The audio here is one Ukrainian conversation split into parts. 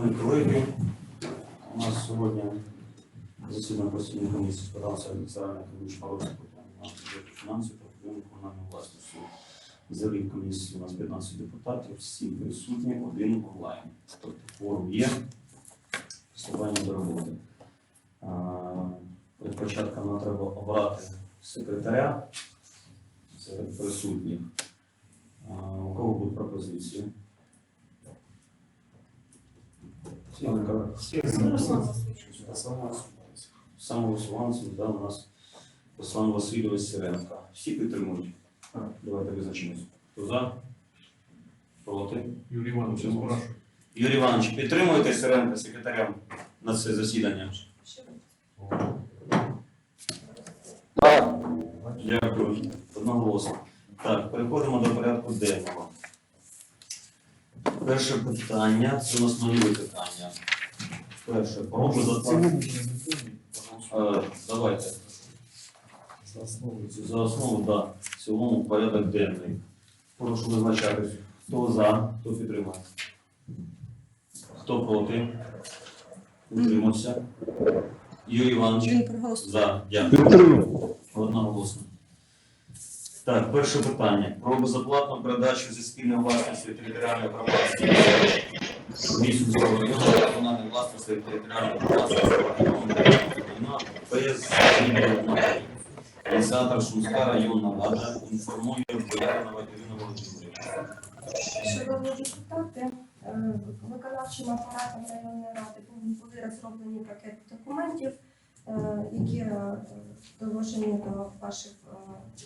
Шановні колеги, у нас сьогодні засідання постійної комісії з питань соціальної економічного розвитку фінансів та управління комунальної власності. Взагалі в комісії у нас 15 депутатів, всі присутні, один онлайн. Тобто форум є, вступаємо до роботи. Перед початком нам треба обрати секретаря серед присутніх. У кого будуть пропозиції? Самовисуванцем, да, у нас Руслан Васильович Сиренко. Всі підтримують. Давайте визначимось. Хто за? Проти? Юрій Іванович, я. Юрій Іванович, підтримуєте Сиренка секретарем на це засідання? Дякую. Одноголосно. Так, переходимо до порядку денного. Перше питання, це у нас нові питання. Перше, прошу за Е, Давайте. За основу. За основу, да. В цілому порядок денний. Прошу визначатись. Хто за, хто підтримує. Хто проти? Утримався. Юрій Іванович. Він проголосував. За. Дякую. Одноголосно. Так, перше питання. Про безоплатну передачу зі спільної власності територіальної громадської району комунальної власності територіальної майна без зміни Сумська районна рада інформує Бояринова Ірина Володимирівна. Шановні депутати, виконавчим апаратом районної ради були- розроблені пакет документів, які е, доложені до ваших е,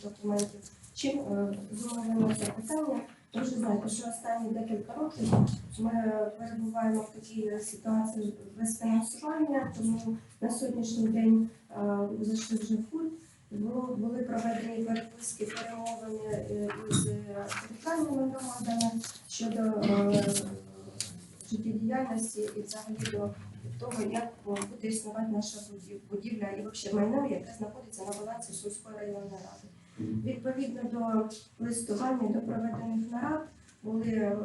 документів. Чим е, зумовлено це питання? Ви вже знаєте, що останні декілька років ми перебуваємо в такій ситуації без фінансування, тому на сьогоднішній день е, зайшли вже в культ. Були проведені переписки, перемовини е, із е, територіальними громадами щодо е, життєдіяльності і взагалі до того, як буде існувати наша будівля і взагалі майно, яке знаходиться на балансі Сумської районної ради. Відповідно до листування, до проведених нарад були е,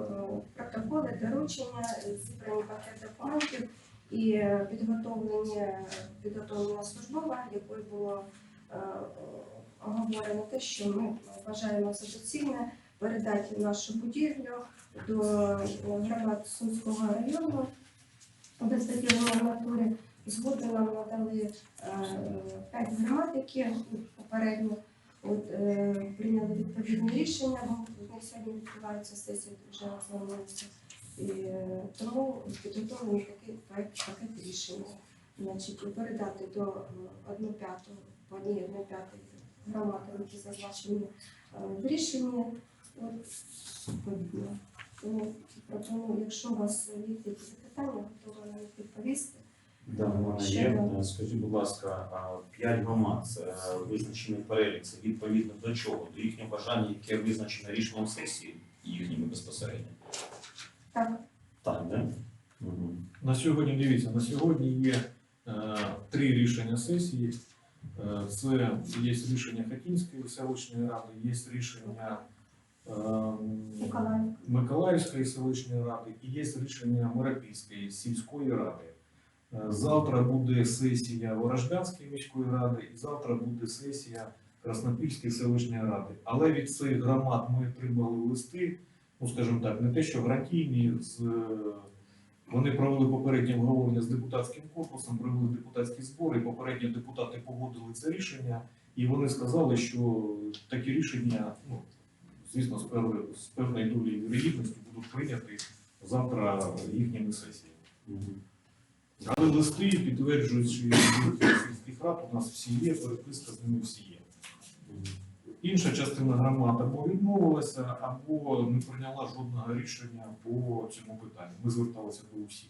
протоколи, доручення, е, зібрані пакет документів і е, підготовлені підготовлена службова, якою було е, оговорено те, що ми вважаємо за доцільне передати нашу будівлю до е, Сумського району без виділення арматури. Згодом нам надали е, п'ять громад, які попередньо от, е, прийняли відповідні рішення. Бо в них сьогодні відбуваються сесії вже. І е, тому підготовлений такий проект пакет рішення. Значить, передати до е, одну п'яту, по одній одної п'ятої громади, які зазначені в рішенні. От. Тому пропоную, якщо у вас є якісь запитання, готова на них відповісти. Да, в мене Ще є. Е, Скажіть, будь ласка, а п'ять громад, це е, визначений перелік, це відповідно до чого? До їхнього бажання, яке визначено рішенням сесії їхніми безпосередньо. Так, Так, да? Угу. На сьогодні дивіться, на сьогодні є е, три рішення сесії. Е, це є рішення Хатінської селищної ради, є рішення. Миколаївської селищної ради і є рішення Миропільської сільської ради. Е, Завтра буде сесія Ворожбянської міської ради і завтра буде сесія Краснопільської селищної ради. Але від цих громад ми отримали листи, ну скажімо так, не те, що гарантійні, з, е, вони провели попереднє обговорення з депутатським корпусом, провели депутатські збори, попередньо депутати погодили це рішення, і вони сказали, що такі рішення, ну, звісно, з, певною, з долею вірогідності будуть прийняті завтра їхніми сесіями. Але листи підтверджують, що сільських рад у нас всі є, переписка з ними всі є. Інша частина громад або відмовилася, або не прийняла жодного рішення по цьому питанню. Ми зверталися до усіх.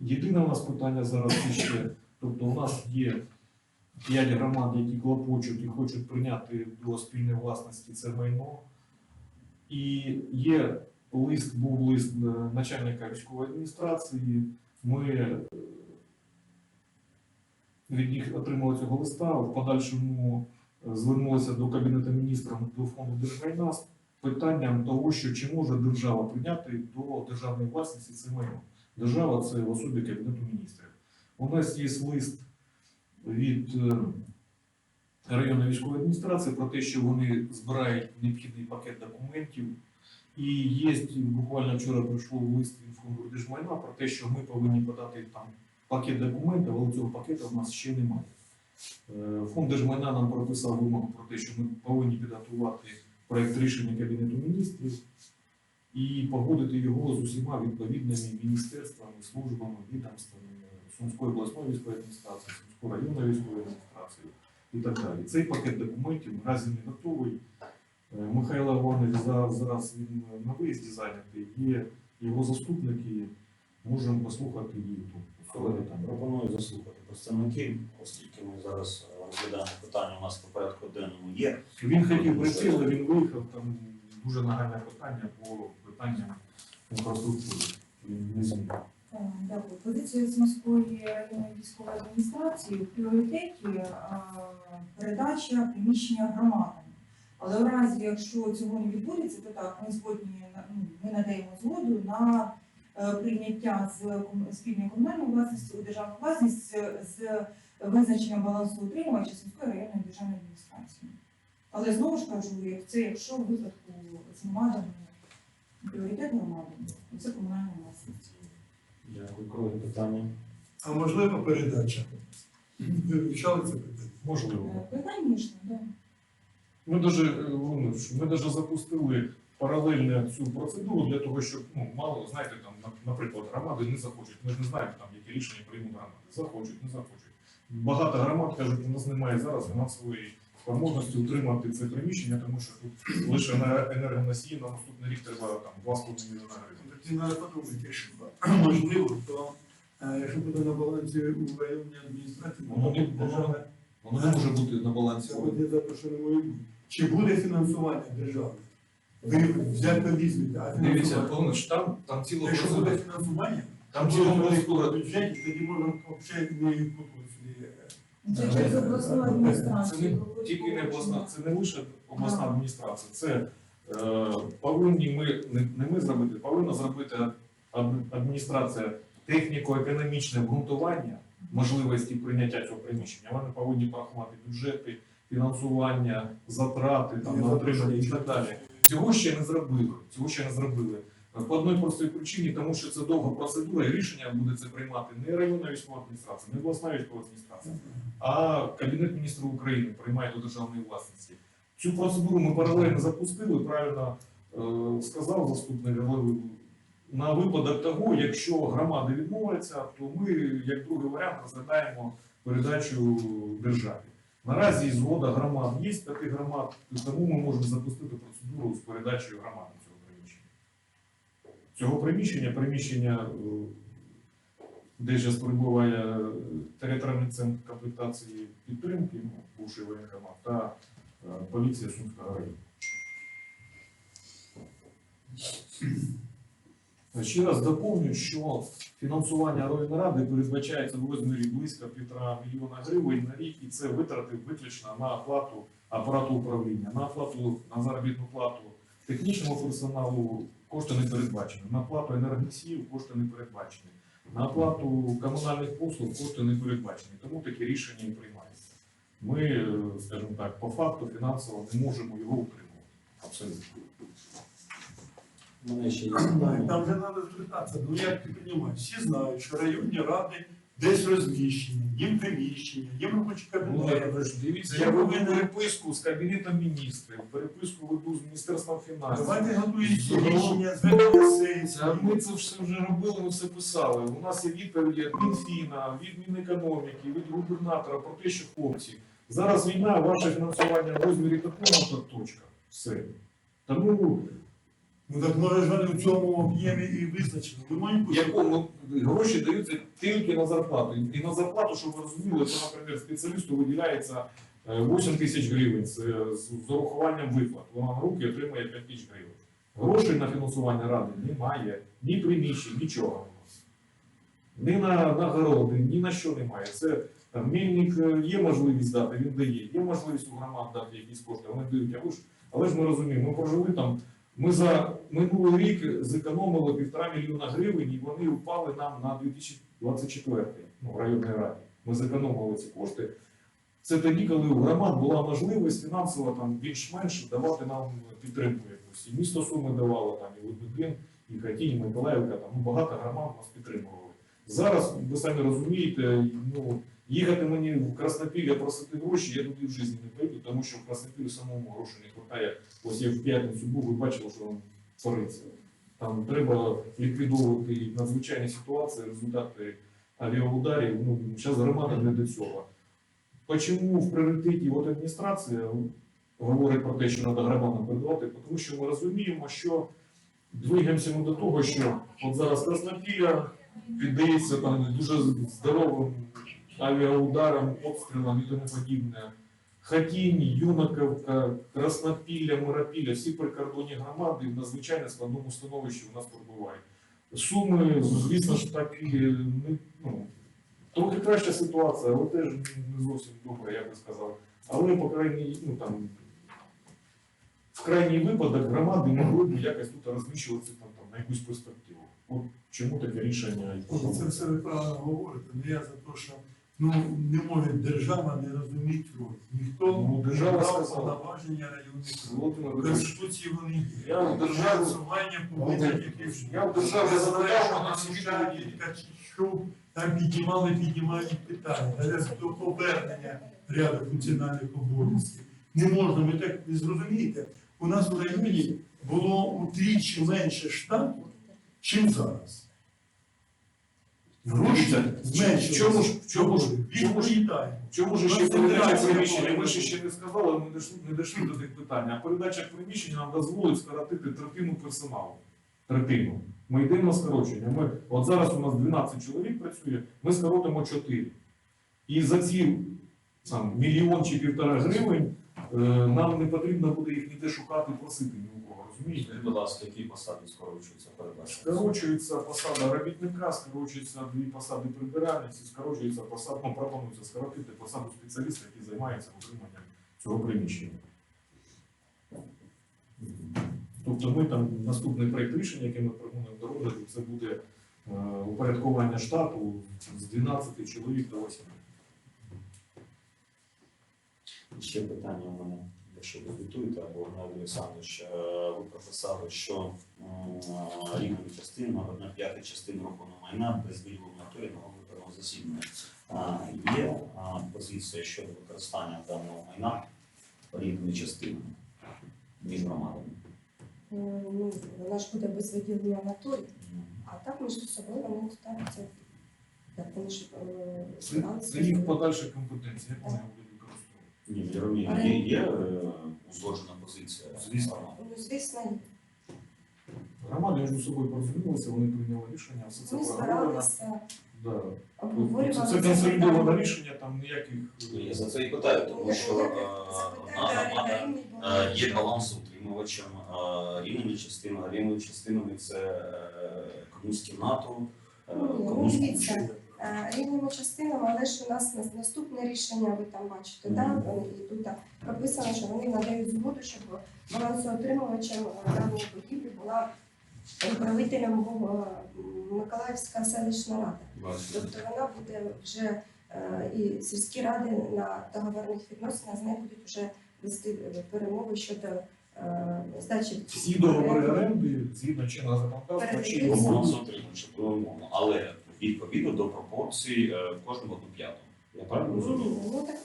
Єдине у нас питання зараз ще, тобто у нас є п'ять громад, які клопочуть і хочуть прийняти до спільної власності це майно. І є лист, був лист начальника військової адміністрації. Ми е, від них отримали цього листа. В подальшому е, звернулися до Кабінету міністрів до фонду держмайна з питанням того, що чи може держава прийняти до державної власності це майно. держава це в особі Кабінету міністрів. У нас є лист від е, районної військової адміністрації про те, що вони збирають необхідний пакет документів. І є буквально вчора прийшов лист від фонду держмайна про те, що ми повинні подати там пакет документів, але цього пакету в нас ще немає. Е, Фонд держмайна нам прописав вимогу про те, що ми повинні підготувати проект рішення Кабінету міністрів і погодити його з усіма відповідними міністерствами, службами, відомствами Сумської обласної військової адміністрації, Сумської районної військової адміністрації і так далі. Цей пакет документів наразі не готовий. Е, Михайло Іванович зараз, зараз він на виїзді зайнятий, є його заступники, можемо послухати їх тут. Пропоную заслухати представників, оскільки ми зараз е, розглядаємо питання у нас по порядку денному є. Він хотів прийти, але він виїхав, там дуже нагальне питання по питанням інфраструктури. Він не зміг. Е, Дякую. Позиція районної військової адміністрації в пріоритеті е, передача приміщення громадам. Але в разі, якщо цього не відбудеться, то так, ми згодні ну, ми надаємо згоду на е, прийняття з спільної комунальної власності у державну власність з- визначенням балансу утримувача Сумської районної державної адміністрації. Але знову ж кажу, це якщо в випадку з громадами пріоритет громади, це комунальна власність. Дякую, колеги, питання. А можлива передача? Ви вивчали це питання? Можливо. Е, Звісно, так. Ми даже, е, ми даже запустили паралельно цю процедуру для того, щоб ну мало знаєте, там, наприклад, громади не захочуть. Ми ж не знаємо там, які рішення приймуть громади. Захочуть, не захочуть. Багато громад кажуть, у нас немає зараз фінансової спроможності утримати це приміщення, тому що тут лише на енергоносії на наступний рік треба там 2,5 мільйона гривень. Тоді треба подумати, якщо можливо, то е, якщо буде на балансі у районній адміністрації, Воно держава Воно не може бути на балансі. запрошено мою. Чи буде фінансування держави? Ви взяти візьмете, а Дивіться, фінансування? Володимирович, там, там ціла Якщо буде фінансування, Там то ціла буде в бюджеті, тоді можна взагалі не. Це через обласну Це не тільки не обласна, це не лише обласна адміністрація, це е, повинні ми не, не ми зробити, повинна зробити ад- адміністрація техніко-економічне обґрунтування можливості прийняття цього приміщення. Вони повинні порахувати бюджети, фінансування, затрати там на отримання і так далі. Цього ще не зробили. Цього ще не зробили. По одній простій причині, тому що це довга процедура, і рішення буде це приймати не районна військова адміністрація, не обласна військова адміністрація, а Кабінет міністрів України приймає до державної власності. Цю процедуру ми паралельно запустили, правильно е, сказав заступник голови. На випадок того, якщо громади відмовляться, то ми, як другий варіант, розглядаємо передачу державі. Наразі згода громад є, п'яти громад, тому ми можемо запустити процедуру з передачею приміщення. Цього приміщення, приміщення, е, де зараз перебуває е, територіальний центр комплектації підтримки, ну, бувший воєнкомат, та е, поліція Сумського району. Ще раз доповню, що фінансування районної передбачається в розмірі близько півтора мільйона гривень на рік, і це витрати виключно на оплату апарату управління, на оплату на заробітну плату технічному персоналу кошти не передбачені, на оплату енергоносіїв кошти не передбачені, на оплату комунальних послуг кошти не передбачені. Тому такі рішення і приймаються. Ми, е, скажімо так, по факту фінансово не можемо його утримувати. Абсолютно. Мене ще є питання. Там вже треба звертатися. Ну як ти розумієш, всі знають, що районні ради десь розміщені, їм приміщення, їм робочі кабінети. Дивіться, Я веду повинен- переписку з кабінетом міністрів, переписку веду з міністерством фінансів. Давайте готуємо рішення, звернення сесії. Ми це все вже робили, ми все писали. У нас є відповіді від Мінфіна, від Мінекономіки, від губернатора про те, що хлопці. Зараз війна, ваше фінансування в розмірі такого то точка. Все. Тому Ну так може ж вони в цьому об'ємі і визначено. Ви маємо якому гроші даються тільки на зарплату. І на зарплату, щоб ви розуміли, то, наприклад, спеціалісту виділяється е, 8 тисяч гривень з, з урахуванням виплат. Вона на руки отримує 5 тисяч гривень. Грошей на фінансування ради немає, ні приміщень, нічого немає. Ні на нагороди, ні на що немає. Це там мільник е, є можливість дати, він дає, є можливість у громад дати якісь кошти, вони дають. Але ж ми розуміємо, ми прожили там Ми за минулий рік зекономили півтора мільйона гривень, і вони впали нам на 2024 ну, в районній раді. Ми зекономили ці кошти. Це тоді, коли у громад була можливість фінансово там більш-менш давати нам підтримку якусь. І місто Суми давало там, і Лебедин, і Хатінь, і Миколаївка, там ну, багато громад нас підтримували. Зараз, ви самі розумієте, ну, їхати мені в Краснопілля просити гроші, я туди в житті не прийду, тому що в Краснопіллі самому грошей не вистачає. Ось я в п'ятницю був, ви бачили, що там твориться. Там треба ліквідовувати надзвичайні ситуації, результати авіаударів. Ну, зараз громада не до цього. Почому в пріоритеті от адміністрація говорить про те, що треба громадам передавати? Тому що ми розуміємо, що двигаємося ми до того, що от зараз Краснопілля піддається там дуже здоровим авіаударам, обстрілам і тому подібне. Хатінь, Юнаковка, Краснопілля, Миропілля, всі прикордонні громади в надзвичайно складному становищі у нас перебувають. Суми, звісно ж, так і не, ну, трохи краща ситуація, але теж не зовсім добре, я би сказав. Але по крайній, ну там в крайній випадок громади могли б якось тут розміщуватися там, там, на якусь перспективу. От чому таке рішення? Ну, Це все ви правильно говорите. Ну я за те, що ну, не може держава не розуміти роль. Ніхто Ну, держава не дав сказала. повноваження районних рад. В Конституції вони є. Я в державу- Фінансування повинно якесь. Я в державі Я знаю, що вона на. Ткачук, там піднімали, піднімають питання. Але до повернення ряду функціональних обов'язків. Не можна, ви так ви зрозумієте. У нас в районі було утричі менше штату, чим зараз. Гроші зменшилися. В чому ж- чому ж- чому ж- Відповідаємо. Чому ж ще передача приміщення? Ми ж ще не сказали, ми не дійшли, не дійшли до тих питань. А передача приміщення нам дозволить скоротити третину персоналу. Третину. Ми йдемо на скорочення. Ми, от зараз у нас 12 чоловік працює, ми скоротимо 4. І за ці там, мільйон чи півтора гривень е, нам не потрібно буде їх ніде шукати, просити. Розумієте? Скажіть, будь ласка, які посади скорочуються передача? Скорочується посада робітника, скорочується дві посади прибиральниці, скорочується посада, ну, пропонується скоротити посаду спеціаліста, який займається утриманням цього приміщення. Тобто ми там наступний проєкт рішення, який ми пропонуємо до розгляду, це буде е, упорядкування штату з 12 чоловік до 8. Ще питання у мене, якщо ви готуєте, або Геннадій Олександрович, е, ви прописали, що м, рівною частиною, одна п'ята частина рухомого майна без виділу моніторингу виправного засідання. Є позиція щодо використання даного майна рівною частиною між громадами. Е, Ну, вона ж буде без виділення натурі, М. а так між собою вони ставляться. Е, Це, їх подальша компетенція, як вони. Ні, я розумію, є, є е, узгоджена позиція. Звісно. Ну, звісно, ні. Громади між собою порозумілися, вони прийняли рішення, все це проговорено. збиралися, Да. Це, обговорювали це це консолідоване рішення, там ніяких. Ну, Я за це і питаю, тому що е, одна громада Е, є балансоутримувачем, е, рівними частинами, рівними частинами це е, комусь кімнату, е, Ну, комусь ну, дивіться. Е, рівними частинами, але ж у нас наступне рішення, ви там бачите, Мгм. да? Вони- і тут так прописано, що вони надають згоду, щоб балансоотримувачем даної будівлі була управителем е, Миколаївська селищна рада. Бачите. Тобто вона буде вже е, і сільські ради на договорних відносинах з нею будуть вже вести перемови щодо здачі Всі договори оренди згідно чинного законодавства чи безумовно. але відповідно до пропорцій е, кожному одну п'яту. Я правильно Ні, розумію? ну так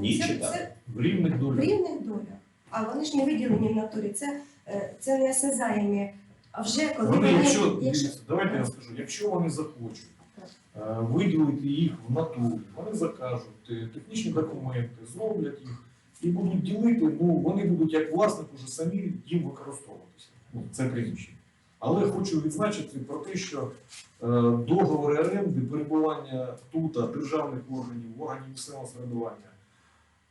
Ні, це, читаю. це в рівних в долях. рівних долях, а вони ж не виділені в натурі. Це, е, це не осязаємі. А вже коли Вони, вони, якщо, якщо дивіться, давайте я скажу, якщо вони захочуть е, виділити їх в натурі, вони закажуть е, технічні документи, зроблять їх і будуть ділити, ну вони будуть як власник уже самі їм використовуватися. Ну, це приміщення. Але хочу відзначити про те, що е, договори оренди, перебування тут державних органів, органів місцевого самоврядування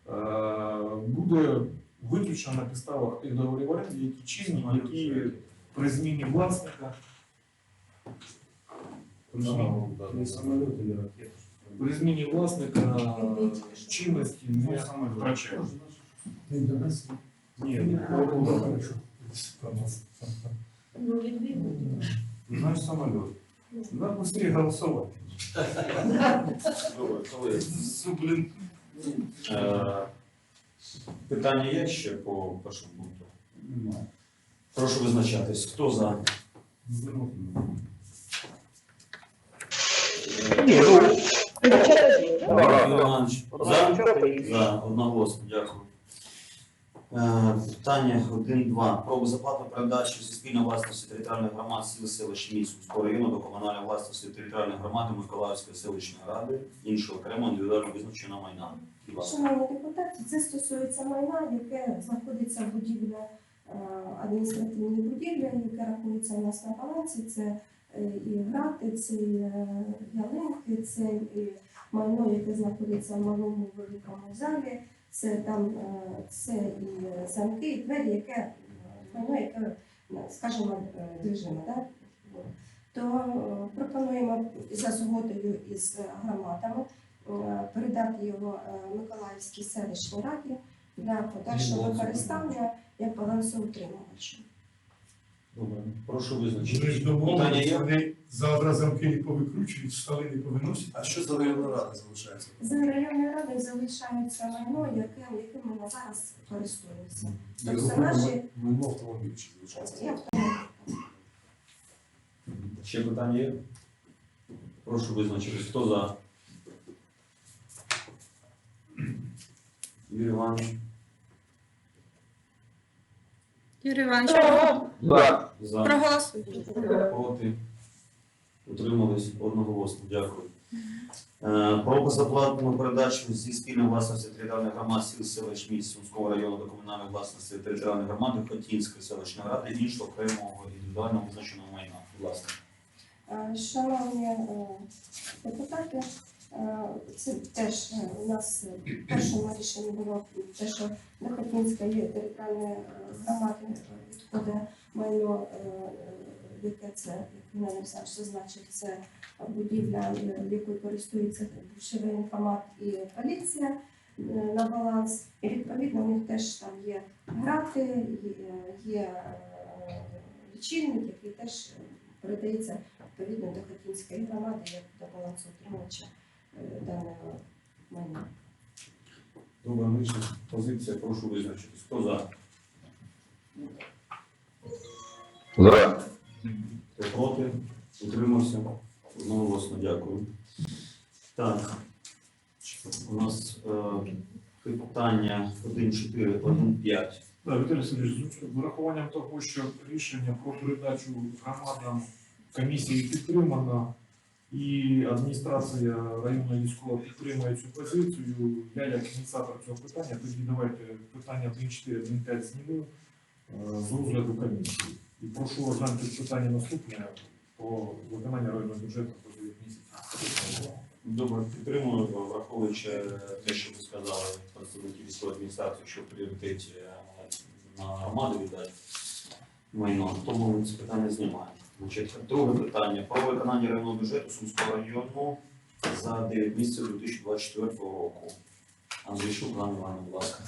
е, буде виключено на підставах тих договорів оренди, які чинні, які при зміні власника. При зміні, Не не ракети. при зміні власника чинності не втрачають. Ні, нас. Ну, відмінно. Знаешь, самолет. Надо быстрее голосовать. Добре, колеги. З- Блін, Е, Питання є ще по першому пункту? Немає. Прошу визначатись. Хто за? Ні, ну, Іван Іванович, За? За, одноголосно, дякую. Е, Питання 1.2. Про безоплатну передачу спільної власності територіальних громад сіл селищ міст Сумського району до комунальної власності територіальної громади Миколаївської селищної ради, іншого окремо індивідуально визначеного майна. Шановні депутати, це стосується майна, яке знаходиться в будівлі е, адміністративній будівлі, яке рахується у нас на балансі. Це е, і грати, це і ялинки, це і майно, яке знаходиться в малому великому залі. Це там е, це і замки, і двері, яке ну, майно, яке, е, скажімо, е, движиме. Да? То е, пропонуємо за згодою із громадами е, передати його е, Миколаївській селищній раді для подальшого використання як балансоутримувача. Добре. Прошу Вони ж. Питання домовились, є? вони завтра замки не повикручують, столи не повиносять. А що за районна рада залишається? За районною радою залишається майно, яке, яким ми на зараз користуємося. Тобто наші Майно автомобіль ще залишається. і автомобілі. Ще питання є? Прошу визначитись. Хто за? Юрій Іванович. Юрій Іванович, за. За. проголосуйте. Проти. Утримались одноголосно. Дякую. Е, Про безоплатну передачу зі спільної власності територіальних громад сіл селищ міст Сумського району до комунальної власності територіальної громади Хотінської селищної ради іншого окремого індивідуально визначеного майна. Будь ласка. Е, Шановні е, депутати, це теж е, у нас е, першому рішенні було те, що до Хотинської територіальної е, громади е, відходить майно, е, е, яке це, як Іван Олександрович зазначив, це будівля, е, якою користується бувший воєнкомат і поліція е, на баланс. І відповідно у них теж там є грати, є, є е, лічильник, який теж е, передається відповідно до Хотінської громади як до балансоутримувача е, даного майна. Добра вища позиція. Прошу визначитись. Хто за? За. Хто проти? Утримався? Одноголосно дякую. Так. У нас е, питання 1.4, 1.5. Да, Віталій Сергійович, з врахуванням того, що рішення про передачу громадам комісії підтримано, і адміністрація районної військова підтримує цю позицію. Я як ініціатор цього питання, тоді давайте питання 1.4, 1.5 зніму е, з розгляду комісії. І прошу розглянути питання наступне про виконання районного бюджету по 9 місяців. Добре, підтримую, враховуючи те, що ви сказали представники військової адміністрації, що в пріоритеті на громади віддати майно, тому ми це питання знімаємо. Друге питання про виконання районного бюджету Сумського району за 9 місяців 2024 року. Андрійшук, Ганна Івановна, будь ласка.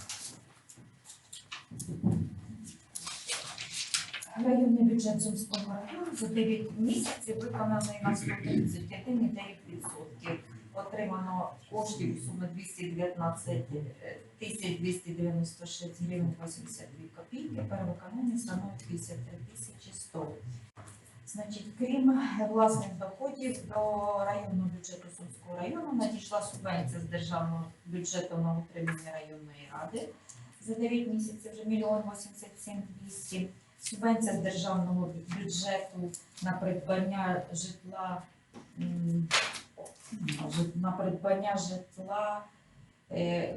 Районний бюджет Сумського району за 9 місяців виконаний на 139%. Отримано коштів у сумі 219 тисяч 296 гривень 82 копійки. Перевиконання становить 53 тисячі 100. Значить, крім власних доходів до районного бюджету Сумського району надійшла субвенція з державного бюджету на утримання районної ради за 9 місяців вже мільйон 87 200 субвенція з державного бюджету на придбання житла на придбання житла е,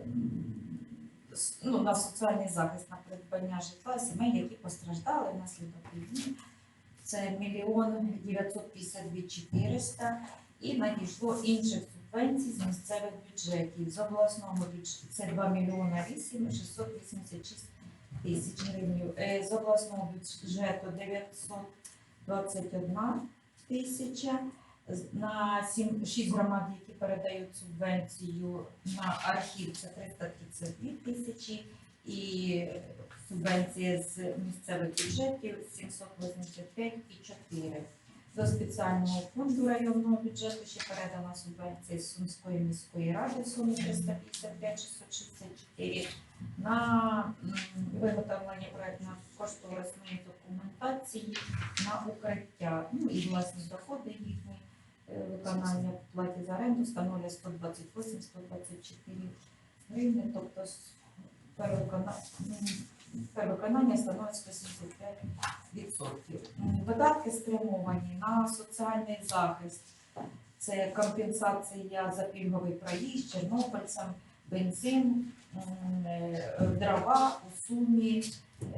ну, на соціальний захист на придбання житла сімей, які постраждали внаслідок війни. Це мільйон 952 400 і надійшло інших субвенцій з місцевих бюджетів. З обласного бюджету це 2 мільйона 8 686 тисяч гривень. Е, З обласного бюджету 921 тисяча. На 7, 6 громад, які передають субвенцію на архів, це 332 тисячі. І субвенції з місцевих бюджетів 785,4. До спеціального фонду районного бюджету ще передана субвенція з Сумської міської ради суми 355 664 на виготовлення проєктно-кошторисної документації на укриття. Ну і власні доходи їхні е, виконання платі за оренду становлять 128-124 гривні, тобто перевиконання становить 175%. Видатки спрямовані на соціальний захист. Це компенсація за пільговий проїзд чорнобильцям, бензин, е, дрова у сумі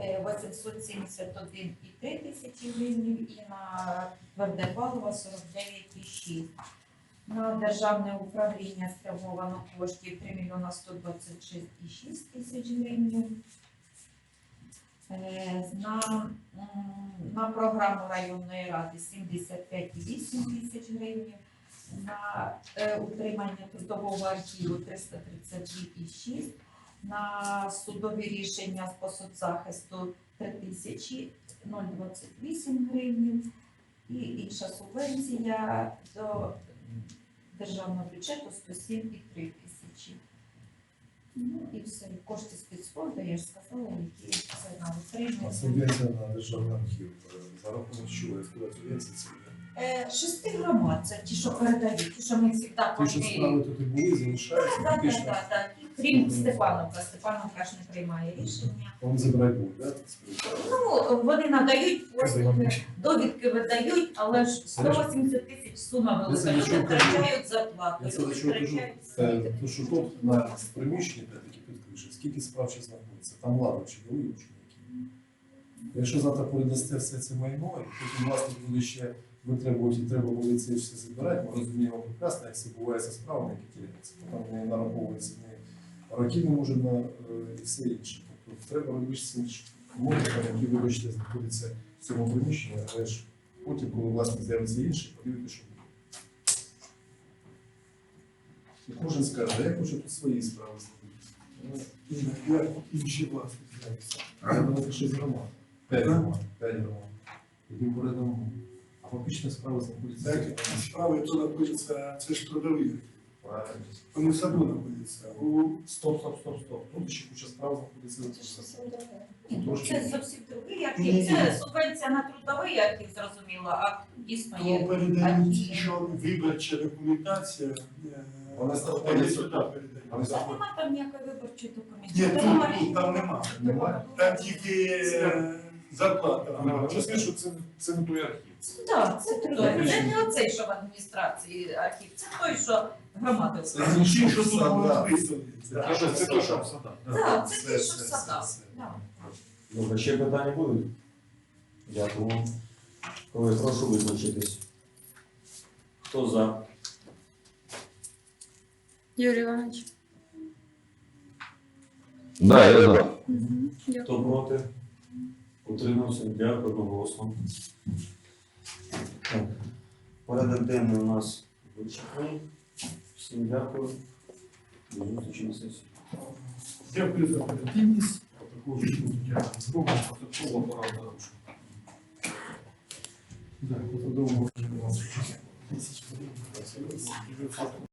е, 871,3 тисячі гривень і на тверде паливо 49,6. На державне управління спрямовано коштів 3 мільйона 126,6 тисяч гривень. Е, На, на програму районної ради 75,8 тисяч гривень. На е, утримання трудового архіву 332,6 на судові рішення по соцзахисту 3028 гривень і інша субвенція до державного бюджету 107,3 тисячі. Ну і все, кошти спецфонду, я ж сказала, які це на А субвенція на державний архів е, за рахунок чого? Я сказала, субвенція це. Е, Шести громад, це ті, що передають, ті, що ми завжди Ті, що кожні справи тут і були, залишаються, Так, так, фактично, так, так. Крім Степановка, Степановка ж не приймає рішення. вам забирати будуть, так? Ну, вони надають послуги, довідки видають, але ж 180 тисяч сума велика. Люди втрачають зарплату, Я це до чого кажу? Е. То, що тут на приміщенні таки підключить, скільки справ ще знаходиться? Там ладно, чи були чи які? Якщо завтра передасте все це майно, і потім власник буде ще витребувати і треба буде це все забирати, ми розуміємо прекрасно, як це буває зі справами, які тіряються. Потім не нараховується не може на е, і все інше. Тобто треба робити логіком, які, вибачте, знаходяться в цьому приміщенні, але ж потім, коли власник з'явиться інший, подивитися, що буде. І кожен скаже, а я хочу тут свої справи зробити. Як інші власники. Треба давати шість громад. П'ять громад. П'ять громад. Яким передамо. А фактично справи знаходяться. Справи то знаходяться, це ж трудові. Правильно. Вони в саду знаходяться. Стоп, стоп, стоп, стоп. Тут ще куча справ знаходиться. Це ж зовсім друге. Ні, ну, Це зовсім другий. Ні-ні. Це субвенція на трудовий архів, зрозуміло, а дійсно є. передають, що виборча документація. е, Вона Вони сюди тут. передають. Вони Та знаходяться. нема там ніякої виборчої Ні, документації. Там тут там нема. Немає? Там тільки е, зарплата. Чесно, що це, це не той архів. Так, це трудовий. Це не оцей, що в адміністрації архів, це той, що громади. Це що тут те, що в садах. Так, це Все, що в садах. Добре, ще питання будуть? Дякую. Колеги, прошу визначитись. Хто за? Юрій Іванович. Да, я за. Хто проти? Утримався. Дякую одноголосно. Так. Порядок денний у нас вичерпаний. Всім дякую. До зустрічі на сесії. Дякую за оперативність. Також я зроблю протокол апарату. Так, по трудовому